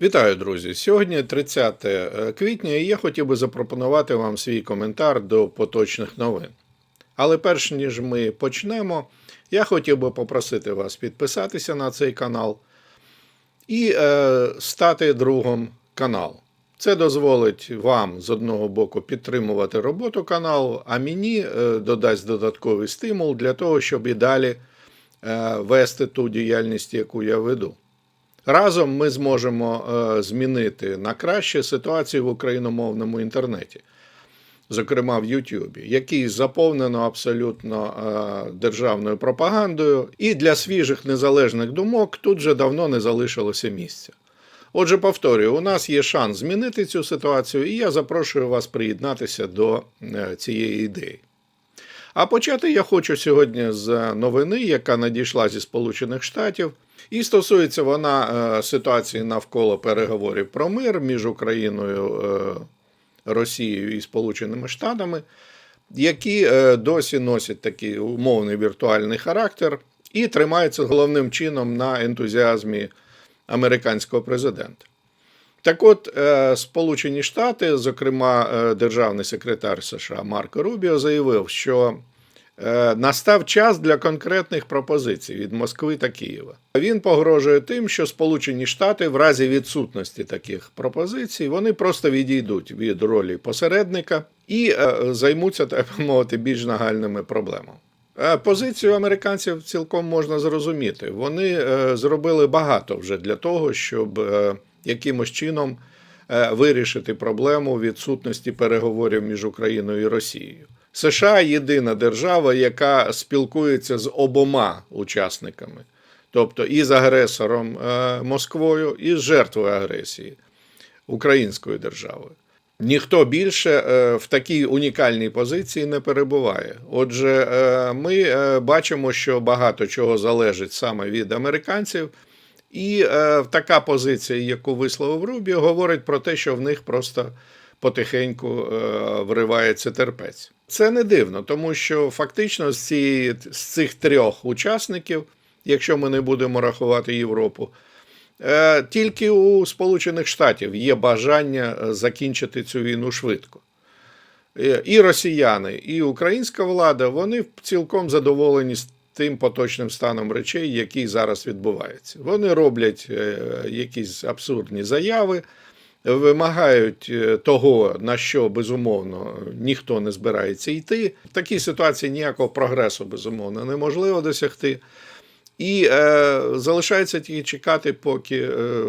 Вітаю, друзі! Сьогодні 30 е, квітня, і я хотів би запропонувати вам свій коментар до поточних новин. Але перш ніж ми почнемо, я хотів би попросити вас підписатися на цей канал і е, стати другом каналу. Це дозволить вам з одного боку підтримувати роботу каналу, а мені е, додасть додатковий стимул для того, щоб і далі е, вести ту діяльність, яку я веду. Разом ми зможемо е, змінити на краще ситуацію в україномовному інтернеті, зокрема в Ютубі, який заповнено абсолютно е, державною пропагандою, і для свіжих незалежних думок тут вже давно не залишилося місця. Отже, повторюю, у нас є шанс змінити цю ситуацію, і я запрошую вас приєднатися до е, цієї ідеї. А почати я хочу сьогодні з новини, яка надійшла зі Сполучених Штатів, і стосується вона е, ситуації навколо переговорів про мир між Україною, е, Росією і Сполученими Штатами, які е, досі носять такий умовний віртуальний характер і тримаються головним чином на ентузіазмі американського президента. Так от, е, Сполучені Штати, зокрема, е, державний секретар США Марко Рубіо, заявив, що е, настав час для конкретних пропозицій від Москви та Києва. Він погрожує тим, що Сполучені Штати в разі відсутності таких пропозицій вони просто відійдуть від ролі посередника і займуться, так мовити, більш нагальними проблемами. Позицію американців цілком можна зрозуміти. Вони зробили багато вже для того, щоб якимось чином е, вирішити проблему відсутності переговорів між Україною і Росією. США єдина держава, яка спілкується з обома учасниками, тобто і з агресором е, Москвою, і з жертвою агресії Українською державою. Ніхто більше е, в такій унікальній позиції не перебуває. Отже, ми бачимо, що багато чого залежить саме від американців. І е, така позиція, яку висловив Рубі, говорить про те, що в них просто потихеньку е, вривається терпець. Це не дивно, тому що фактично з, цієї, з цих трьох учасників, якщо ми не будемо рахувати Європу, е, тільки у Сполучених Штатів є бажання закінчити цю війну швидко. Е, і росіяни, і українська влада вони цілком задоволені тим поточним станом речей, який зараз відбувається. Вони роблять е, якісь абсурдні заяви, вимагають е, того, на що безумовно ніхто не збирається йти. В такій ситуації ніякого прогресу безумовно неможливо досягти. І е, залишається тільки чекати, поки е,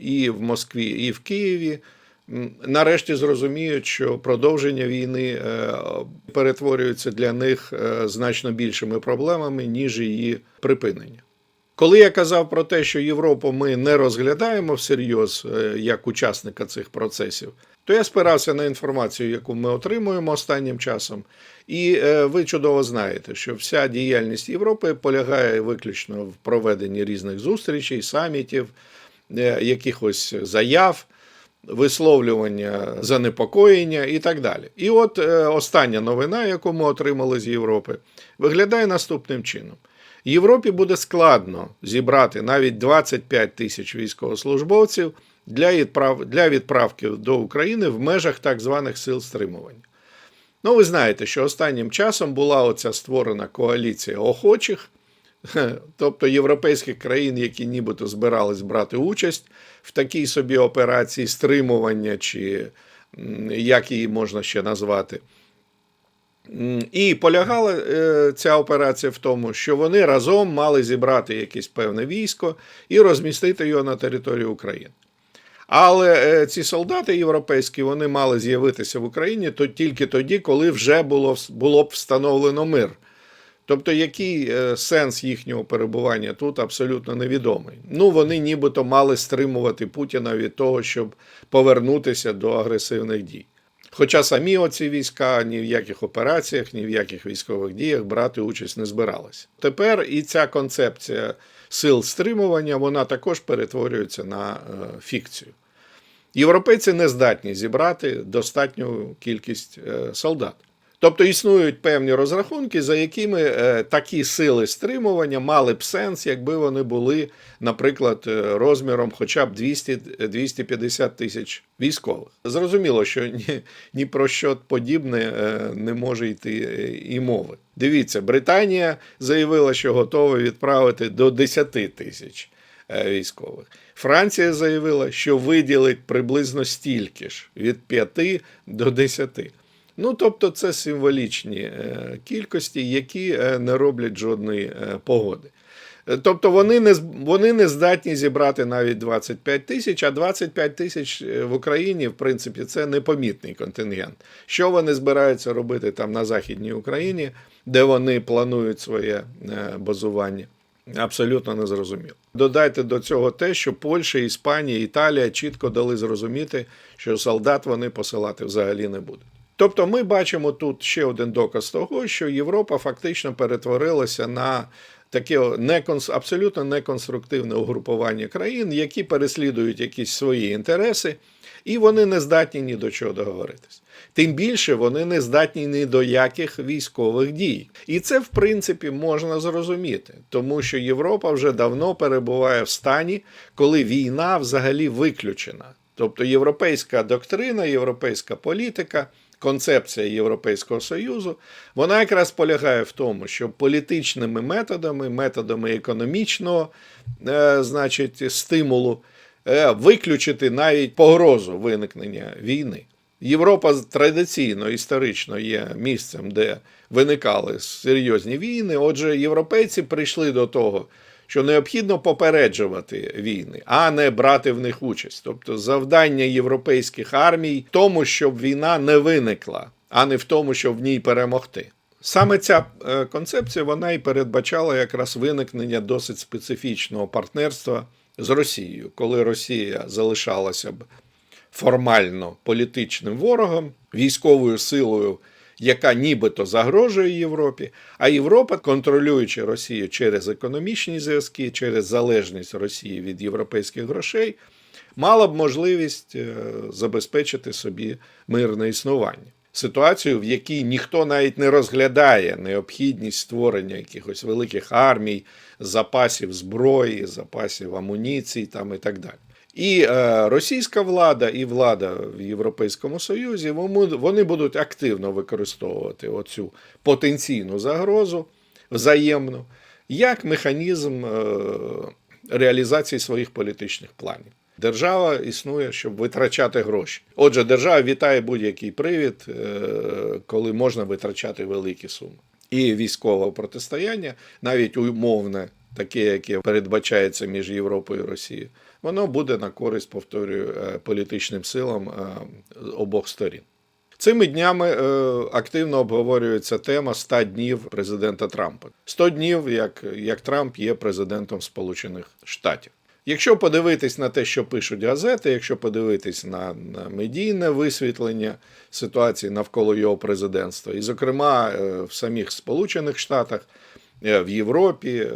і в Москві, і в Києві нарешті зрозуміють, що продовження війни е, перетворюється для них е, значно більшими проблемами, ніж її припинення. Коли я казав про те, що Європу ми не розглядаємо всерйоз е, як учасника цих процесів, то я спирався на інформацію, яку ми отримуємо останнім часом. І ви чудово знаєте, що вся діяльність Європи полягає виключно в проведенні різних зустрічей, самітів, якихось заяв висловлювання занепокоєння і так далі. І от е, остання новина, яку ми отримали з Європи, виглядає наступним чином. Європі буде складно зібрати навіть 25 тисяч військовослужбовців для відправ... для відправки до України в межах так званих сил стримування. Ну, ви знаєте, що останнім часом була оця створена коаліція охочих, тобто європейських країн, які нібито збирались брати участь в такій собі операції стримування, чи як її можна ще назвати. І полягала е, ця операція в тому, що вони разом мали зібрати якесь певне військо і розмістити його на території України. Але е, ці солдати європейські вони мали з'явитися в Україні то тільки тоді, коли вже було було б встановлено мир. Тобто, який е, сенс їхнього перебування тут абсолютно невідомий. Ну, вони нібито мали стримувати Путіна від того, щоб повернутися до агресивних дій. Хоча самі оці війська ні в яких операціях, ні в яких військових діях брати участь не збиралися. Тепер і ця концепція сил стримування вона також перетворюється на е, фікцію. Європейці не здатні зібрати достатню кількість е, солдат. Тобто існують певні розрахунки, за якими е, такі сили стримування мали б сенс, якби вони були, наприклад, е, розміром хоча б 200-250 тисяч військових. Зрозуміло, що ні, ні про що подібне е, не може йти е, і мови. Дивіться, Британія заявила, що готова відправити до 10 тисяч е, військових. Франція заявила, що виділить приблизно стільки ж від 5 до 10. Ну, тобто, це символічні е, кількості, які е, не роблять жодної е, погоди. Тобто вони не, вони не здатні зібрати навіть 25 тисяч, а 25 тисяч в Україні, в принципі, це непомітний контингент. Що вони збираються робити там на Західній Україні, де вони планують своє базування? Абсолютно незрозуміло. Додайте до цього те, що Польща, Іспанія, Італія чітко дали зрозуміти, що солдат вони посилати взагалі не будуть. Тобто ми бачимо тут ще один доказ того, що Європа фактично перетворилася на таке неконс... абсолютно неконструктивне угрупування країн, які переслідують якісь свої інтереси, і вони не здатні ні до чого договоритись. Тим більше вони не здатні ні до яких військових дій. І це, в принципі, можна зрозуміти, тому що Європа вже давно перебуває в стані, коли війна взагалі виключена. Тобто європейська доктрина, європейська політика, концепція Європейського Союзу, вона якраз полягає в тому, що політичними методами, методами економічного, е, значить, стимулу, е, виключити навіть погрозу виникнення війни. Європа традиційно історично є місцем, де виникали серйозні війни. Отже, європейці прийшли до того, що необхідно попереджувати війни, а не брати в них участь. Тобто завдання європейських армій в тому, щоб війна не виникла, а не в тому, щоб в ній перемогти. Саме ця е, концепція вона і передбачала якраз виникнення досить специфічного партнерства з Росією, коли Росія залишалася б формально політичним ворогом, військовою силою, яка нібито загрожує Європі, а Європа, контролюючи Росію через економічні зв'язки, через залежність Росії від європейських грошей, мала б можливість е, забезпечити собі мирне існування. Ситуацію, в якій ніхто навіть не розглядає необхідність створення якихось великих армій, запасів зброї, запасів амуніцій там і так далі. І е, російська влада, і влада в Європейському Союзі вони- будуть активно використовувати оцю потенційну загрозу взаємну як механізм е, реалізації своїх політичних планів. Держава існує, щоб витрачати гроші. Отже, держава вітає будь-який привід, е, коли можна витрачати великі суми. І військове протистояння, навіть умовне, таке, яке передбачається між Європою і Росією, воно буде на користь, повторюю, е, політичним силам е, обох сторін. Цими днями е, активно обговорюється тема 100 днів президента Трампа. 100 днів, як, як Трамп є президентом Сполучених Штатів. Якщо подивитись на те, що пишуть газети, якщо подивитись на, на медійне висвітлення ситуації навколо його президентства, і, зокрема, в самих Сполучених Штатах, в Європі е,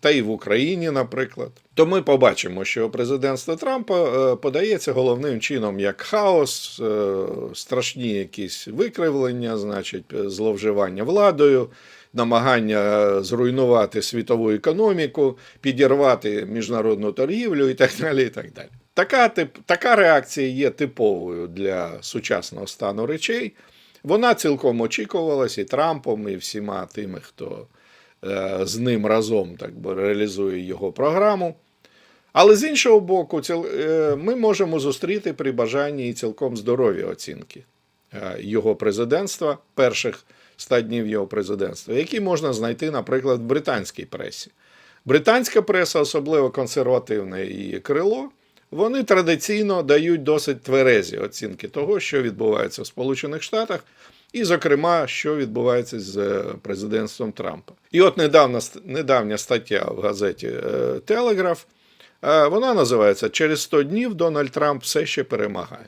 та й в Україні, наприклад, то ми побачимо, що президентство Трампа е, подається головним чином як хаос, е, страшні якісь викривлення, значить, е, зловживання владою, намагання е, зруйнувати світову економіку, підірвати міжнародну торгівлю і так далі. І так далі. Така, тип, така реакція є типовою для сучасного стану речей. Вона цілком очікувалась і Трампом, і всіма тими, хто е, з ним разом так би реалізує його програму. Але з іншого боку, е, ми можемо зустріти при бажанні і цілком здорові оцінки е, його президентства, перших 100 днів його президентства, які можна знайти, наприклад, в британській пресі. Британська преса, особливо консервативне її крило, вони традиційно дають досить тверезі оцінки того, що відбувається в Сполучених Штатах, і, зокрема, що відбувається з е, президентством Трампа. І от недавна, недавня стаття в газеті Телеграф. Вона називається Через 100 днів Дональд Трамп все ще перемагає.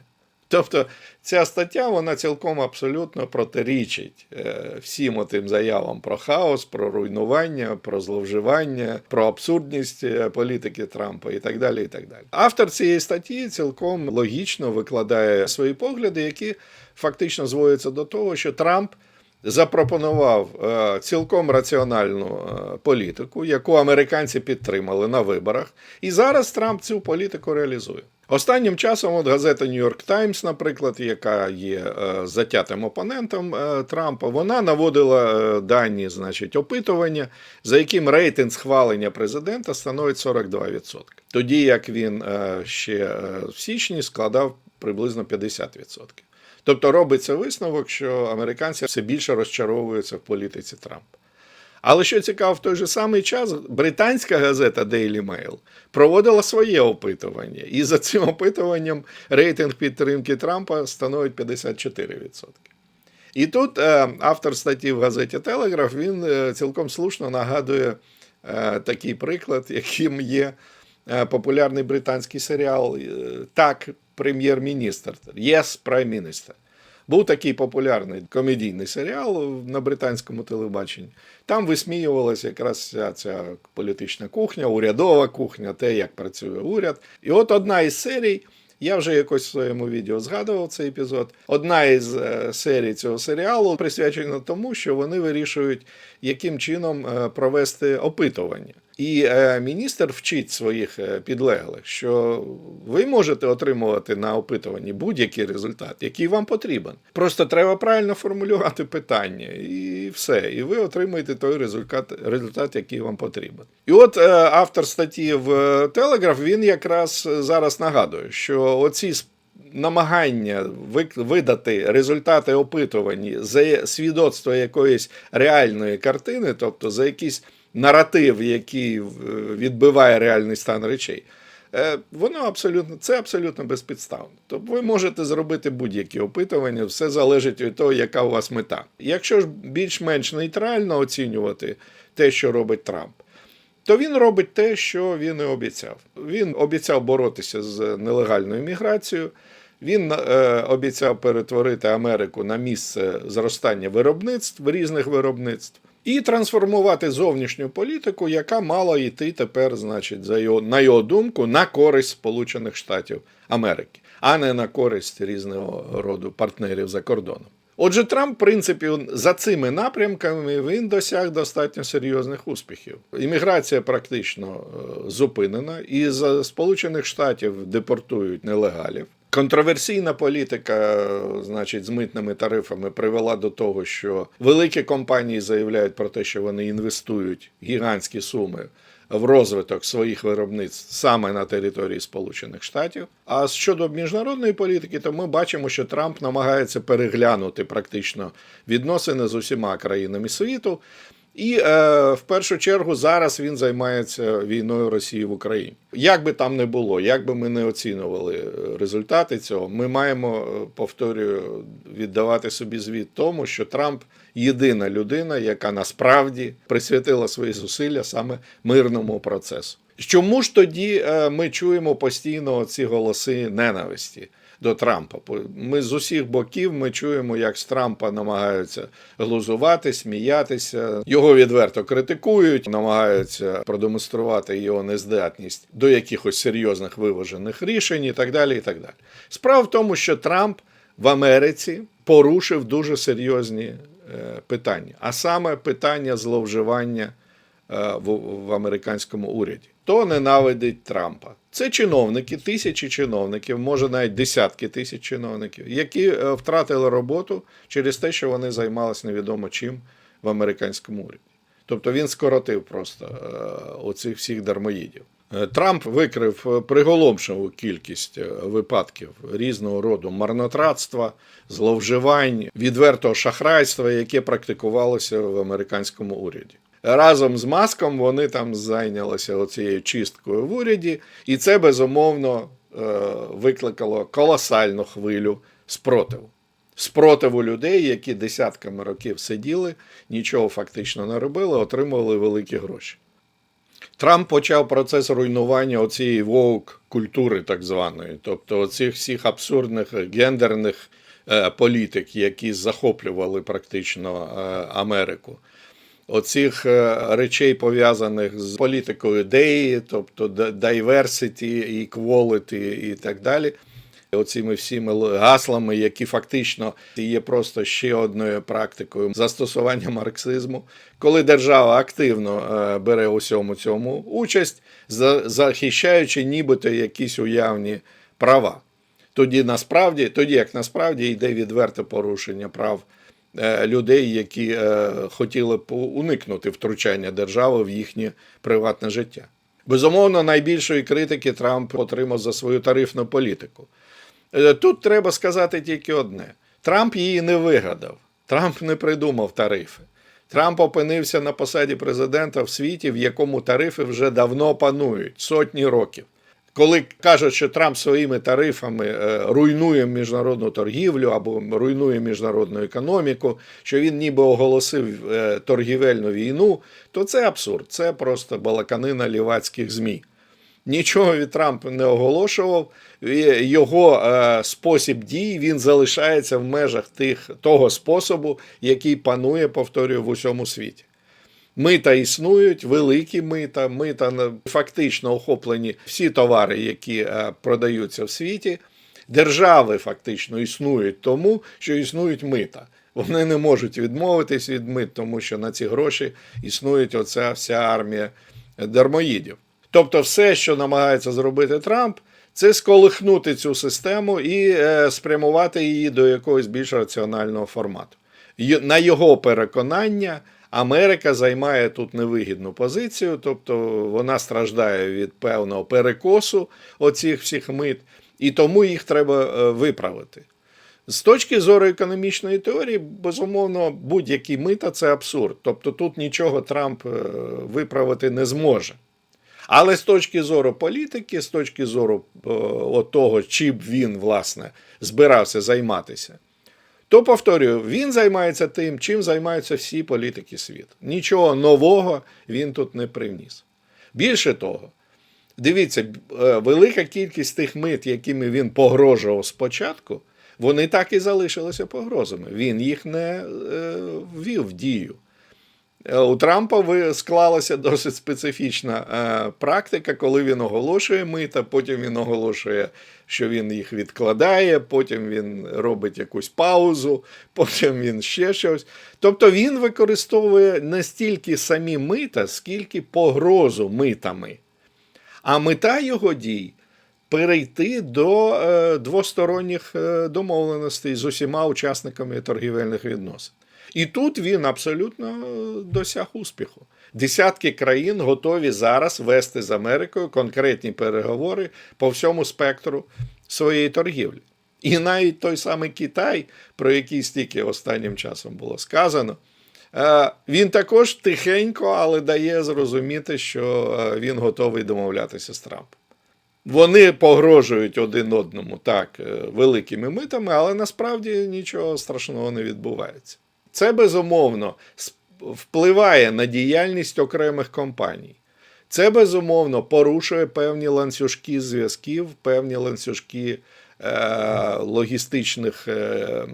Тобто ця стаття вона цілком абсолютно протирічить е, всім тим заявам про хаос, про руйнування, про зловживання, про абсурдність е, політики Трампа і так далі. І так далі. Автор цієї статті цілком логічно викладає свої погляди, які фактично зводяться до того, що Трамп запропонував е, цілком раціональну політику, яку американці підтримали на виборах, і зараз Трамп цю політику реалізує. Останнім часом от газета York Times, наприклад, яка є е, затятим опонентом е, Трампа, вона наводила е, дані, значить, опитування, за яким рейтинг схвалення президента становить 42%. Тоді як він ще в січні складав приблизно 50%. Тобто робиться висновок, що американці все більше розчаровуються в політиці Трампа. Але що цікаво, в той же самий час британська газета Daily Mail проводила своє опитування, і за цим опитуванням рейтинг підтримки Трампа становить 54%. І тут е, автор статті в газеті Телеграф він е, цілком слушно нагадує е, такий приклад, яким є популярний британський серіал Так, прем'єр-міністр. Yes, Prime Minister. Був такий популярний комедійний серіал на британському телебаченні. Там висміювалася якраз вся ця політична кухня, урядова кухня, те, як працює уряд. І от одна із серій, я вже якось в своєму відео згадував цей епізод. Одна із е, серій цього серіалу присвячена тому, що вони вирішують, яким чином е, провести опитування. І е, міністр вчить своїх е, підлеглих, що ви можете отримувати на опитуванні будь-який результат, який вам потрібен. Просто треба правильно формулювати питання, і все. І ви отримаєте той результат, результат який вам потрібен. І от е, автор статті в Телеграф він якраз зараз нагадує, що оці намагання видати результати опитувань за свідоцтво якоїсь реальної картини, тобто за якийсь наратив, який е, відбиває реальний стан речей. е, Воно абсолютно це абсолютно безпідставно. Тобто ви можете зробити будь-які опитування, все залежить від того, яка у вас мета. Якщо ж більш-менш нейтрально оцінювати те, що робить Трамп, то він робить те, що він і обіцяв. Він обіцяв боротися з нелегальною міграцією. Він е, обіцяв перетворити Америку на місце зростання виробництв різних виробництв і трансформувати зовнішню політику, яка мала йти тепер, значить, за його на його думку, на користь Сполучених Штатів Америки, а не на користь різного роду партнерів за кордоном. Отже, Трамп, в принципі, за цими напрямками він досяг достатньо серйозних успіхів. Імміграція практично е, зупинена, і з Сполучених Штатів депортують нелегалів. Контроверсійна політика, значить, з митними тарифами привела до того, що великі компанії заявляють про те, що вони інвестують гігантські суми в розвиток своїх виробництв саме на території Сполучених Штатів. А щодо міжнародної політики, то ми бачимо, що Трамп намагається переглянути практично відносини з усіма країнами світу. І е, в першу чергу зараз він займається війною Росії в Україні. Як би там не було, як би ми не оцінювали е, результати цього, ми маємо, е, повторюю, віддавати собі звіт тому, що Трамп єдина людина, яка насправді присвятила свої зусилля саме мирному процесу. Чому ж тоді е, ми чуємо постійно ці голоси ненависті? До Трампа ми з усіх боків ми чуємо, як з Трампа намагаються глузувати, сміятися. Його відверто критикують, намагаються продемонструвати його нездатність до якихось серйозних виважених рішень і так далі. І так далі. Справа в тому, що Трамп в Америці порушив дуже серйозні е, питання, а саме питання зловживання е, в, в американському уряді. Хто ненавидить Трампа? Це чиновники, тисячі чиновників, може навіть десятки тисяч чиновників, які е, втратили роботу через те, що вони займалися невідомо чим в американському уряді. Тобто він скоротив просто е, оцих всіх дармоїдів. Е, Трамп викрив приголомшиву кількість випадків різного роду марнотратства, зловживань, відвертого шахрайства, яке практикувалося в американському уряді. Разом з маском вони там зайнялися оцією чисткою в уряді, і це безумовно е, викликало колосальну хвилю спротиву. Спротиву людей, які десятками років сиділи, нічого фактично не робили, отримували великі гроші. Трамп почав процес руйнування оцієї воук культури, так званої, тобто оцих всіх абсурдних гендерних е, політик, які захоплювали практично е, Америку. Оцих е, речей пов'язаних з політикою деї, тобто diversity, equality і так далі. оцими всіми гаслами, які фактично є просто ще одною практикою застосування марксизму, коли держава активно е, бере у всьому цьому участь, захищаючи нібито якісь уявні права. Тоді насправді, тоді як насправді йде відверте порушення прав людей, які е, хотіли б уникнути втручання держави в їхнє приватне життя. Безумовно, найбільшої критики Трамп отримав за свою тарифну політику. Е, Тут треба сказати тільки одне: Трамп її не вигадав, Трамп не придумав тарифи. Трамп опинився на посаді президента в світі, в якому тарифи вже давно панують сотні років. Коли кажуть, що Трамп своїми тарифами е, руйнує міжнародну торгівлю або руйнує міжнародну економіку, що він ніби оголосив е, торгівельну війну, то це абсурд, це просто балаканина лівацьких ЗМІ. Нічого від Трампа не оголошував. Його е, спосіб дій він залишається в межах тих, того способу, який панує, повторюю, в усьому світі. Мита існують, великі мита, мита фактично охоплені всі товари, які е, продаються в світі. Держави фактично існують тому, що існують мита. Вони не можуть відмовитись від мит, тому що на ці гроші існує оця вся армія дармоїдів. Тобто, все, що намагається зробити Трамп, це сколихнути цю систему і е, спрямувати її до якогось більш раціонального формату. На його переконання, Америка займає тут невигідну позицію, тобто вона страждає від певного перекосу оцих всіх мит, і тому їх треба е, виправити. З точки зору економічної теорії, безумовно, будь-які мита це абсурд. Тобто тут нічого Трамп е, виправити не зможе. Але з точки зору політики, з точки зору е, от того, чим він, власне, збирався займатися, то повторюю, він займається тим, чим займаються всі політики світу. Нічого нового він тут не привніс. Більше того, дивіться, е, велика кількість тих мит, якими він погрожував спочатку, вони так і залишилися погрозами. Він їх не е, ввів в дію. Е, У Трампа склалася досить специфічна е, практика, коли він оголошує мита, потім він оголошує, що він їх відкладає, потім він робить якусь паузу, потім він ще щось. Тобто він використовує не стільки самі мита, скільки погрозу митами. А мета його дій перейти до е, двосторонніх домовленостей з усіма учасниками торгівельних відносин. І тут він абсолютно е, досяг успіху. Десятки країн готові зараз вести з Америкою конкретні переговори по всьому спектру своєї торгівлі. І навіть той самий Китай, про який стільки останнім часом було сказано, е, він також тихенько, але дає зрозуміти, що е, він готовий домовлятися з Трампом. Вони погрожують один одному так великими митами, але насправді нічого страшного не відбувається. Це безумовно впливає на діяльність окремих компаній. Це безумовно порушує певні ланцюжки зв'язків, певні ланцюжки е, логістичних е,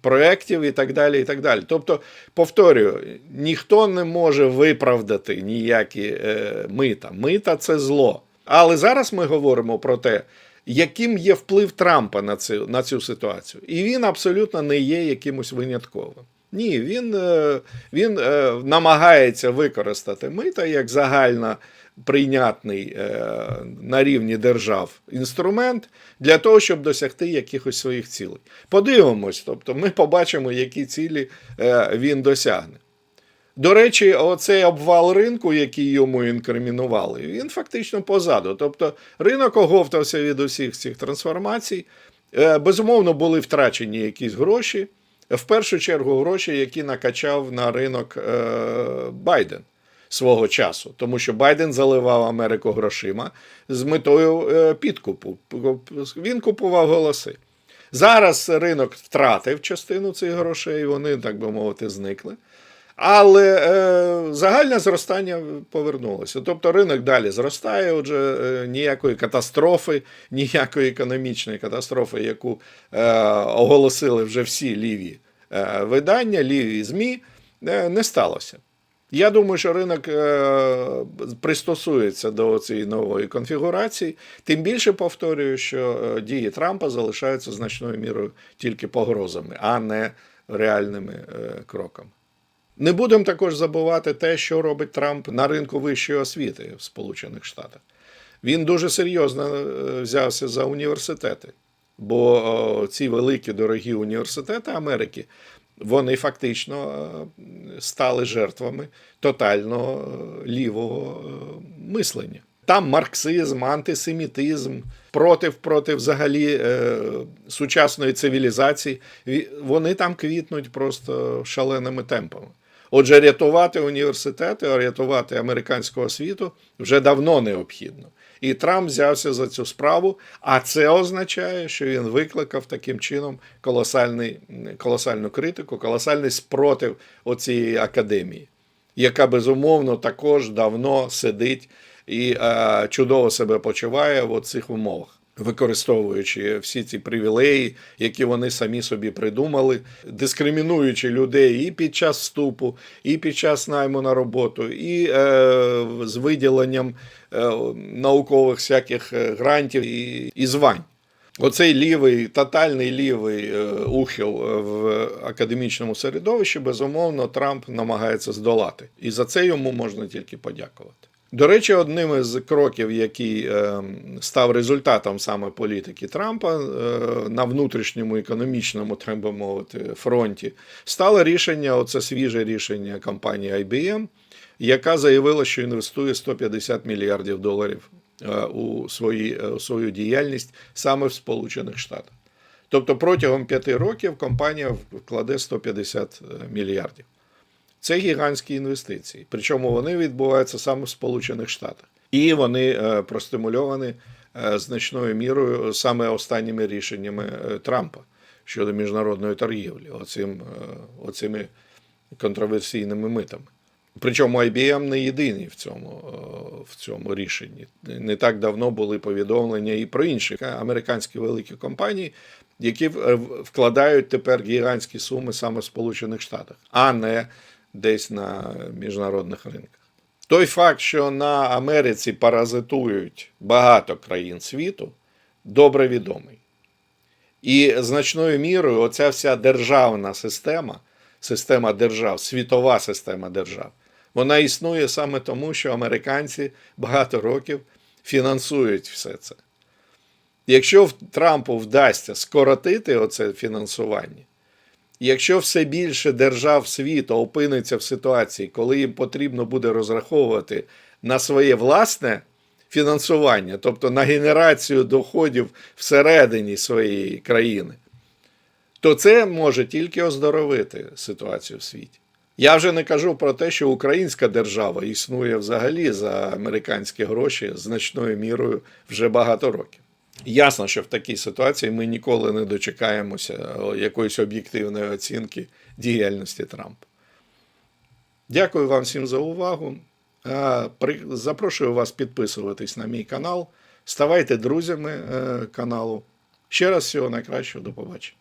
проєктів і так далі. і так далі. Тобто, повторюю, ніхто не може виправдати ніякі е, мита. Мита це зло. Але зараз ми говоримо про те, яким є вплив Трампа на цю, на цю ситуацію. І він абсолютно не є якимось винятковим. Ні, він, е, він е, намагається використати мита як загально прийнятний е, на рівні держав інструмент для того, щоб досягти якихось своїх цілей. Подивимось, тобто ми побачимо, які цілі він досягне. До речі, оцей обвал ринку, який йому інкримінували, він фактично позаду. Тобто ринок оговтався від усіх цих трансформацій. Безумовно, були втрачені якісь гроші. В першу чергу гроші, які накачав на ринок е, Байден свого часу, тому що Байден заливав Америку грошима з метою е, підкупу. Він купував голоси. Зараз ринок втратив частину цих грошей, вони, так би мовити, зникли. Але е, загальне зростання повернулося. Тобто ринок далі зростає, отже, е, ніякої катастрофи, ніякої економічної катастрофи, яку е, оголосили вже всі ліві е, видання, ліві ЗМІ, е, не сталося. Я думаю, що ринок е, пристосується до цієї нової конфігурації. Тим більше повторюю, що е, дії Трампа залишаються значною мірою тільки погрозами, а не реальними е, кроками. Не будемо також забувати те, що робить Трамп на ринку вищої освіти в Сполучених Штатах. Він дуже серйозно е, взявся за університети, бо ці великі дорогі університети Америки вони фактично е, стали жертвами тотально е, лівого е, мислення. Там марксизм, антисемітизм, проти проти взагалі е, сучасної цивілізації. Вони там квітнуть просто шаленими темпами. Отже, рятувати університети, рятувати американську освіту вже давно необхідно. І Трамп взявся за цю справу, а це означає, що він викликав таким чином колосальний, колосальну критику, колосальний спротив оцієї академії, яка безумовно також давно сидить і е, чудово себе почуває в цих умовах. Використовуючи всі ці привілеї, які вони самі собі придумали, дискримінуючи людей і під час вступу, і під час найму на роботу, і е, з виділенням е, наукових всяких е, грантів і, і звань. Оцей лівий, тотальний лівий е, ухил е, в академічному середовищі, безумовно, Трамп намагається здолати. І за це йому можна тільки подякувати. До речі, одним із кроків, який е, став результатом саме політики Трампа е, на внутрішньому економічному, треба мовити, фронті, стало рішення, оце свіже рішення компанії IBM, яка заявила, що інвестує 150 мільярдів доларів е, у, свої, у свою діяльність саме в Сполучених Штатах. Тобто протягом п'яти років компанія вкладе 150 мільярдів. Це гігантські інвестиції. Причому вони відбуваються саме в Сполучених Штатах. І вони е, простимульовані е, значною мірою саме останніми рішеннями е, Трампа щодо міжнародної торгівлі, оцим, оцими контроверсійними митами. Причому IBM не єдиний в цьому, в цьому рішенні. Не так давно були повідомлення і про інші американські великі компанії, які вкладають тепер гігантські суми саме в Сполучених Штатах, а не десь на міжнародних ринках. Той факт, що на Америці паразитують багато країн світу, добре відомий. І значною мірою оця вся державна система, система держав, світова система держав, вона існує саме тому, що американці багато років фінансують все це. Якщо Трампу вдасться скоротити оце фінансування, якщо все більше держав світу опиниться в ситуації, коли їм потрібно буде розраховувати на своє власне фінансування, тобто на генерацію доходів всередині своєї країни, то це може тільки оздоровити ситуацію в світі. Я вже не кажу про те, що українська держава існує взагалі за американські гроші значною мірою вже багато років. Ясно, що в такій ситуації ми ніколи не дочекаємося якоїсь об'єктивної оцінки діяльності Трампа. Дякую вам всім за увагу. Е, Запрошую вас підписуватись на мій канал, ставайте друзями е, каналу. Ще раз всього найкращого, до побачення.